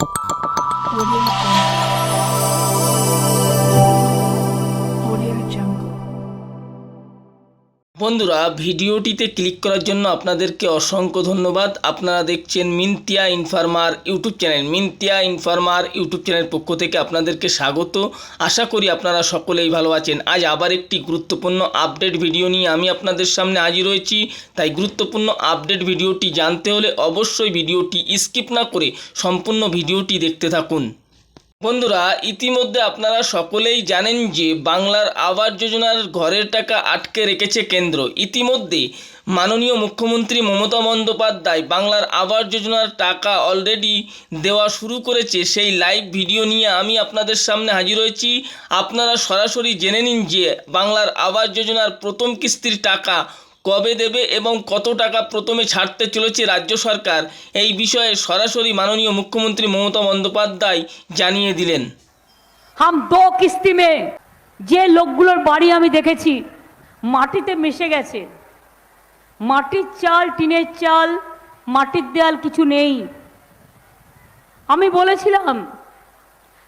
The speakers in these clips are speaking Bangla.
Audio বন্ধুরা, ভিডিওটিতে ক্লিক করার জন্য আপনাদেরকে অসংখ্য ধন্যবাদ। আপনারা দেখছেন Mintiya informer YouTube channel. Mintiya informer YouTube চ্যানেলের পক্ষ থেকে আপনাদেরকে স্বাগত। আশা করি আপনারা সকলেই ভালো আছেন। আজ আবার একটি গুরুত্বপূর্ণ আপডেট ভিডিও নিয়ে আমি আপনাদের সামনে হাজির হয়েছি। তাই গুরুত্বপূর্ণ আপডেট ভিডিওটি জানতে হলে অবশ্যই ভিডিওটি স্কিপ না করে সম্পূর্ণ ভিডিওটি দেখতে থাকুন। বন্ধুরা, ইতিমধ্যে আপনারা সকলেই জানেন যে বাংলার আবাস যোজনার ঘরের টাকা আটকে রেখেছে কেন্দ্র। ইতিমধ্যে মাননীয় মুখ্যমন্ত্রী মমতা বন্দ্যোপাধ্যায় বাংলার আবাস যোজনার টাকা অলরেডি দেওয়া শুরু করেছে। সেই লাইভ ভিডিও নিয়ে আমি আপনাদের সামনে হাজির হয়েছি। আপনারা সরাসরি জেনে নিন যে বাংলার আবাস যোজনার প্রথম কিস্তির টাকা কবে দেবে এবং কত টাকা প্রথমে ছাড়তে চলেছে রাজ্য সরকার, এই বিষয়ে সরাসরি মাননীয় মুখ্যমন্ত্রী মমতা বন্দ্যোপাধ্যায় জানিয়ে দিলেন। হাম দো কিস্তি মে যে লোকগুলোর বাড়ি আমি দেখেছি, মাটিতে মিশে গেছে। মাটির চাল, টিনের চাল, মাটির দেয়াল কিছু নেই। আমি বলেছিলাম,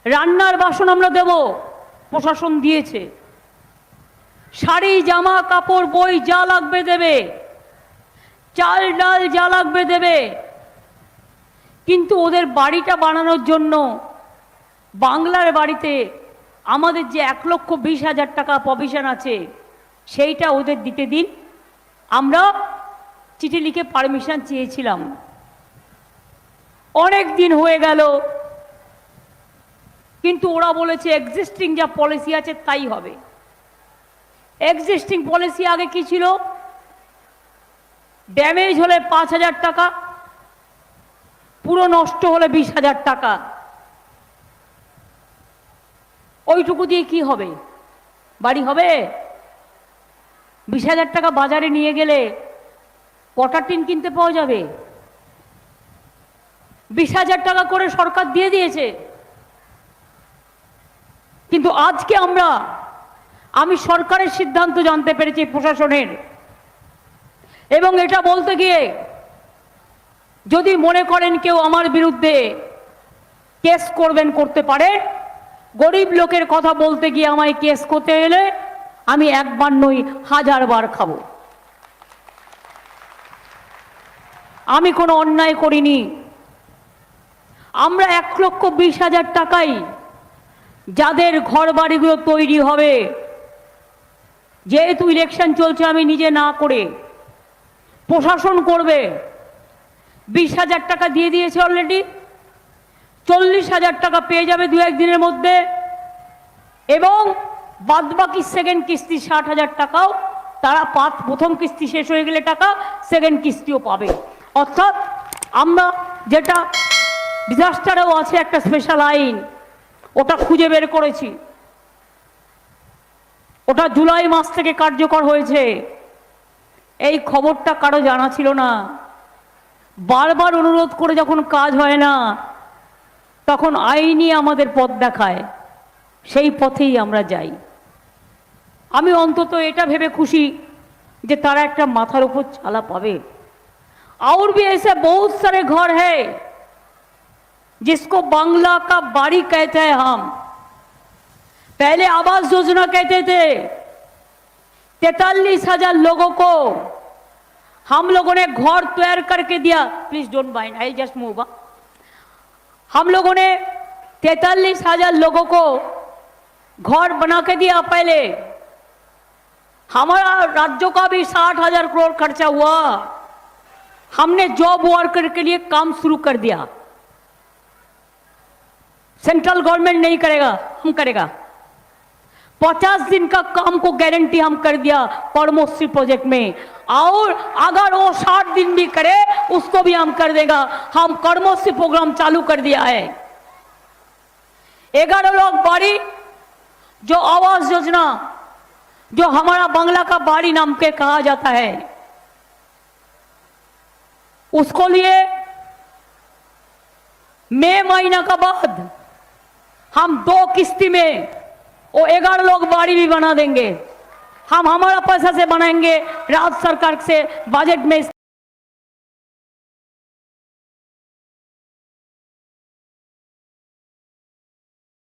রান্নার বাসন আমরা দেব, প্রশাসন দিয়েছে। শাড়ি, জামা, কাপড়, বই যা লাগবে দেবে। চাল, ডাল যা লাগবে দেবে। কিন্তু ওদের বাড়িটা বানানোর জন্য বাংলার বাড়িতে আমাদের যে এক লক্ষ বিশ হাজার টাকা প্রভিশন আছে, সেইটা ওদের দিতে দিন। আমরা চিঠি লিখে পারমিশন চেয়েছিলাম। অনেক দিন হয়ে গেল, কিন্তু ওরা বলেছে এক্সিস্টিং যা পলিসি আছে তাই হবে। এক্সিস্টিং পলিসি আগে কি ছিল? ড্যামেজ হলে পাঁচ হাজার টাকা, পুরো নষ্ট হলে বিশ হাজার টাকা। ওইটুকু দিয়ে কি হবে? বাড়ি হবে? বিশ হাজার টাকা বাজারে নিয়ে গেলে কটার টিন কিনতে পাওয়া যাবে? বিশ হাজার টাকা করে সরকার দিয়ে দিয়েছে। কিন্তু আজকে আমরা আমি সরকারের সিদ্ধান্ত জানতে পেরেছি প্রশাসনের। এবং এটা বলতে গিয়ে, যদি মনে করেন কেউ আমার বিরুদ্ধে কেস করবেন, করতে পারে, গরিব লোকের কথা বলতে গিয়ে আমায় কেস করতে এলে আমি একবার নই হাজার বার খাব। আমি কোনো অন্যায় করিনি। আমরা এক লক্ষ বিশ হাজার টাকাই যাদের ঘর বাড়িগুলো তৈরি হবে যেহেতু ইলেকশন চলছে, আমি নিজে না করে প্রশাসন করবে। বিশ হাজার টাকা দিয়ে দিয়েছে অলরেডি চল্লিশ হাজার টাকা পেয়ে যাবে দু একদিনের মধ্যে। এবং বাদবাকি সেকেন্ড কিস্তি ষাট হাজার টাকাও তারা পাঁচ প্রথম কিস্তি শেষ হয়ে গেলে টাকা সেকেন্ড কিস্তিও পাবে। অর্থাৎ আমরা যেটা ডিজাস্টারেও আছে একটা স্পেশাল আইন, ওটা খুঁজে বের করেছি। ওটা জুলাই মাস থেকে কার্যকর হয়েছে এই খবরটা কারো জানা ছিল না বারবার অনুরোধ করে যখন কাজ হয় না তখন আইনই আমাদের পথ দেখায় সেই পথেই আমরা যাই আমি অন্তত এটা ভেবে খুশি যে তারা একটা মাথার উপর চালা পাবে और भी ऐसे बहुत सारे घर है जिसको बांग्ला का बाड़ी कहते हैं हम पहले आवास योजना कहते थे तैतालीस हज़ार लोगों को हम लोगों ने घर तैयार करके दिया। Please don't mind I just move हम लोगों ने तैतालीस हज़ार लोगों को घर बना के दिया पहले। हमारा राज्यों का भी साठ हज़ार करोड़ खर्चा हुआ। हमने जॉब वर्कर के लिए काम शुरू कर दिया। सेंट्रल गवर्नमेंट नहीं करेगा, हम करेगा। पचास दिन का काम को गारंटी हम कर दिया परमोश्री प्रोजेक्ट में। और अगर वो साठ दिन भी करे, उसको भी हम कर देगा। हम कर्मोश्री प्रोग्राम चालू कर दिया है। ग्यारह लोग बाड़ी जो आवास योजना, जो हमारा बांग्ला का बाड़ी नाम के कहा जाता है, उसको लिए मई महीना का बाद हम दो किस्ती में वो ग्यारह लोग बाड़ी भी बना देंगे। हम हमारा पैसा से बनाएँगे राज्य सरकार से बजट में